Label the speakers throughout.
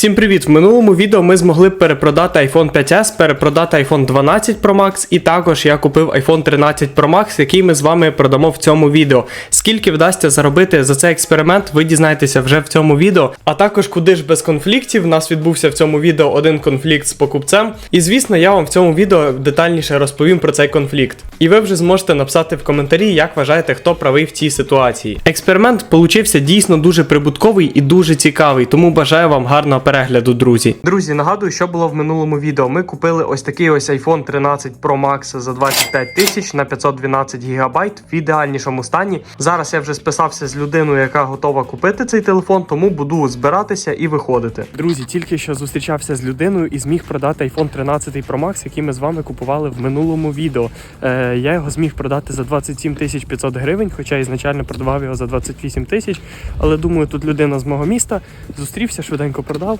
Speaker 1: Всім привіт! В минулому відео ми змогли перепродати iPhone 5s, перепродати iPhone 12 Pro Max, і також я купив iPhone 13 Pro Max, який ми з вами продамо в цьому відео. Скільки вдасться заробити за цей експеримент, ви дізнаєтеся вже в цьому відео. А також куди ж без конфліктів. У нас відбувся в цьому відео один конфлікт з покупцем. І звісно, я вам в цьому відео детальніше розповім про цей конфлікт. І ви вже зможете написати в коментарі, як вважаєте, хто правий в цій ситуації. Експеримент получився дійсно дуже прибутковий і дуже цікавий, тому бажаю вам гарного перегляду, друзі. Друзі, нагадую, що було в минулому відео. Ми купили ось такий ось iPhone 13 Pro Max за 25 тисяч на 512 гігабайт в ідеальнішому стані. Зараз я вже списався з людиною, яка готова купити цей телефон, тому буду збиратися і виходити. Друзі, тільки що зустрічався з людиною і зміг продати iPhone 13 Pro Max, який ми з вами купували в минулому відео. Е, я його зміг продати за 27 тисяч 500 гривень, хоча ізначально продавав його за 28 тисяч. Але думаю, тут людина з мого міста зустрівся, швиденько продав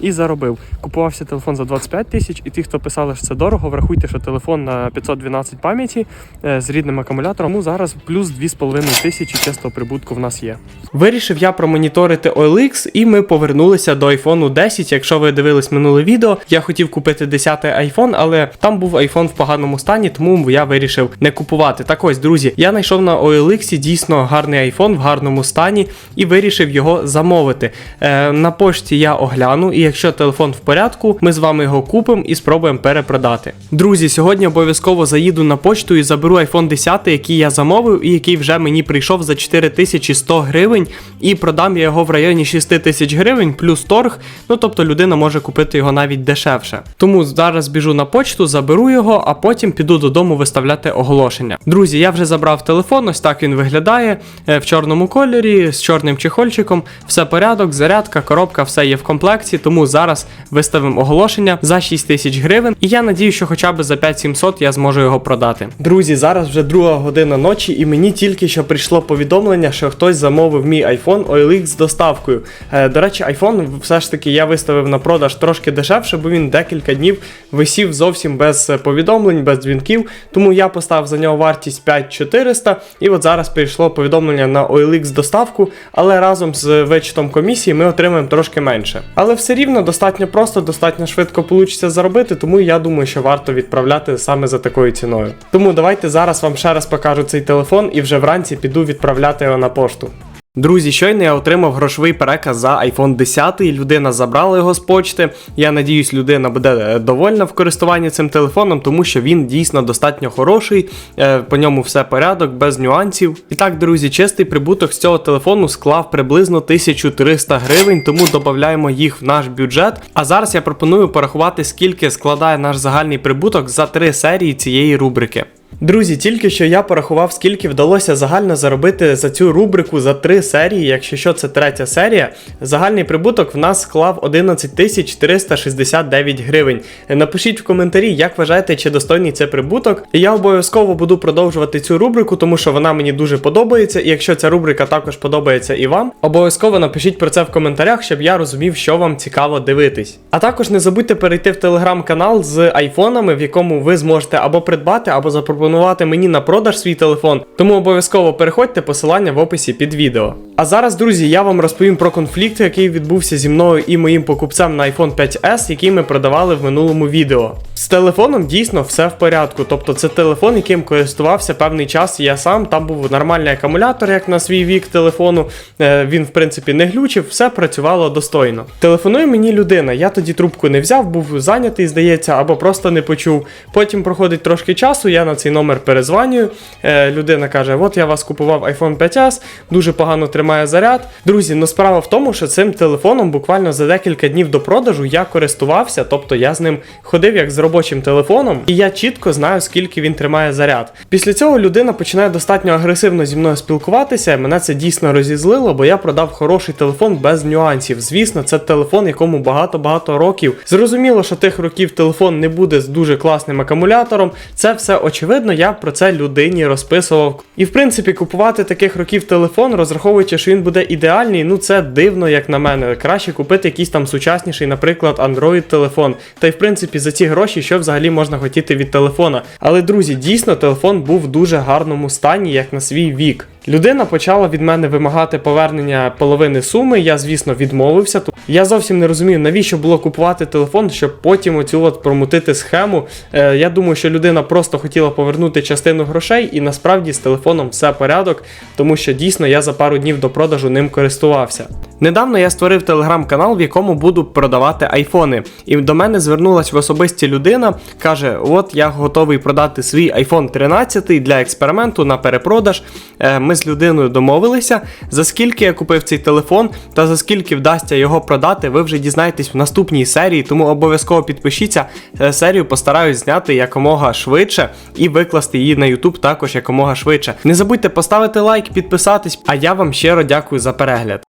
Speaker 1: і заробив. Купувався телефон за 25 тисяч, і ті, хто писали, що це дорого, врахуйте, що телефон на 512 пам'яті е, з рідним акумулятором. Ну зараз плюс 2,5 тисячі чистого прибутку в нас є. Вирішив я промоніторити OLX, і ми повернулися до iPhone 10. Якщо ви дивились минуле відео, я хотів купити 10 iPhone, але там був iPhone в поганому стані, тому я вирішив не купувати. Так ось, друзі, я знайшов на OLX дійсно гарний iPhone в гарному стані і вирішив його замовити. Е, на пошті я огляну, і якщо телефон в порядку, ми з вами його купимо і спробуємо перепродати. Друзі, сьогодні обов'язково заїду на почту і заберу iPhone 10, який я замовив і який вже мені прийшов за 4100 гривень, і продам я його в районі 6 тисяч гривень плюс торг. Ну тобто людина може купити його навіть дешевше. Тому зараз біжу на почту, заберу його, а потім піду додому виставляти оголошення. Друзі, я вже забрав телефон, ось так він виглядає е, в чорному кольорі з чорним чехольчиком. Все порядок, зарядка, коробка, все є в комплекті. Тому зараз виставимо оголошення за 6 тисяч гривень. І я надію, що хоча б за 5700 я зможу його продати. Друзі, зараз вже друга година ночі, і мені тільки що прийшло повідомлення, що хтось замовив мій iPhone OLX з доставкою. Е, до речі, iPhone все ж таки я виставив на продаж трошки дешевше, бо він декілька днів висів зовсім без е, повідомлень, без дзвінків. Тому я поставив за нього вартість 5400. І от зараз прийшло повідомлення на OLX доставку, але разом з вичетом комісії ми отримаємо трошки менше. Але все рівно достатньо просто, достатньо швидко вийде заробити, тому я думаю, що варто відправляти саме за такою ціною. Тому давайте зараз вам ще раз покажу цей телефон і вже вранці піду відправляти його на пошту. Друзі, щойно я отримав грошовий переказ за iPhone 10, людина забрала його з почти. Я надіюсь, людина буде е, довольна в користуванні цим телефоном, тому що він дійсно достатньо хороший, е, по ньому все порядок, без нюансів. І так, друзі, чистий прибуток з цього телефону склав приблизно 1300 гривень, тому додаємо їх в наш бюджет. А зараз я пропоную порахувати, скільки складає наш загальний прибуток за три серії цієї рубрики. Друзі, тільки що я порахував, скільки вдалося загально заробити за цю рубрику за три серії. Якщо що це третя серія, загальний прибуток в нас склав 11 тисяч 369 гривень. Напишіть в коментарі, як вважаєте, чи достойний це прибуток. І я обов'язково буду продовжувати цю рубрику, тому що вона мені дуже подобається. І якщо ця рубрика також подобається і вам, обов'язково напишіть про це в коментарях, щоб я розумів, що вам цікаво дивитись. А також не забудьте перейти в телеграм-канал з айфонами, в якому ви зможете або придбати, або запропонувати мені на продаж свій телефон. Тому обов'язково переходьте посилання в описі під відео. А зараз, друзі, я вам розповім про конфлікт, який відбувся зі мною і моїм покупцем на iPhone 5s, який ми продавали в минулому відео. З телефоном дійсно все в порядку. Тобто це телефон, яким користувався певний час. Я сам там був нормальний акумулятор, як на свій вік телефону. Е, він, в принципі, не глючив, все працювало достойно. Телефонує мені людина. Я тоді трубку не взяв, був зайнятий, здається, або просто не почув. Потім проходить трошки часу, я на цей номер перезванюю. Е, людина каже: От я вас купував iPhone 5s, дуже погано тримає заряд. Друзі, ну справа в тому, що цим телефоном буквально за декілька днів до продажу я користувався, тобто я з ним ходив як з робочим телефоном, і я чітко знаю, скільки він тримає заряд. Після цього людина починає достатньо агресивно зі мною спілкуватися. Мене це дійсно розізлило, бо я продав хороший телефон без нюансів. Звісно, це телефон, якому багато-багато років. Зрозуміло, що тих років телефон не буде з дуже класним акумулятором. Це все очевидно, я про це людині розписував. І в принципі, купувати таких років телефон, розраховуючи, що він буде ідеальний, ну це дивно, як на мене. Краще купити якийсь там сучасніший, наприклад, Android телефон. Та й в принципі за ці гроші, що взагалі можна хотіти від телефона. Але друзі, дійсно телефон був в дуже гарному стані, як на свій вік. Людина почала від мене вимагати повернення половини суми. Я, звісно, відмовився. Я зовсім не розумію, навіщо було купувати телефон, щоб потім оцю от промутити схему. Е, я думаю, що людина просто хотіла повернути частину грошей, і насправді з телефоном все порядок, тому що дійсно я за пару днів до продажу ним користувався. Недавно я створив телеграм-канал, в якому буду продавати айфони. І до мене звернулась в особисті людина, каже: От я готовий продати свій iPhone 13 для експерименту на перепродаж. Е, Ми з людиною домовилися, за скільки я купив цей телефон та за скільки вдасться його продати, ви вже дізнаєтесь в наступній серії, тому обов'язково підпишіться. Е, Серію постараюсь зняти якомога швидше і викласти її на YouTube також якомога швидше. Не забудьте поставити лайк, підписатись, а я вам щиро дякую за перегляд.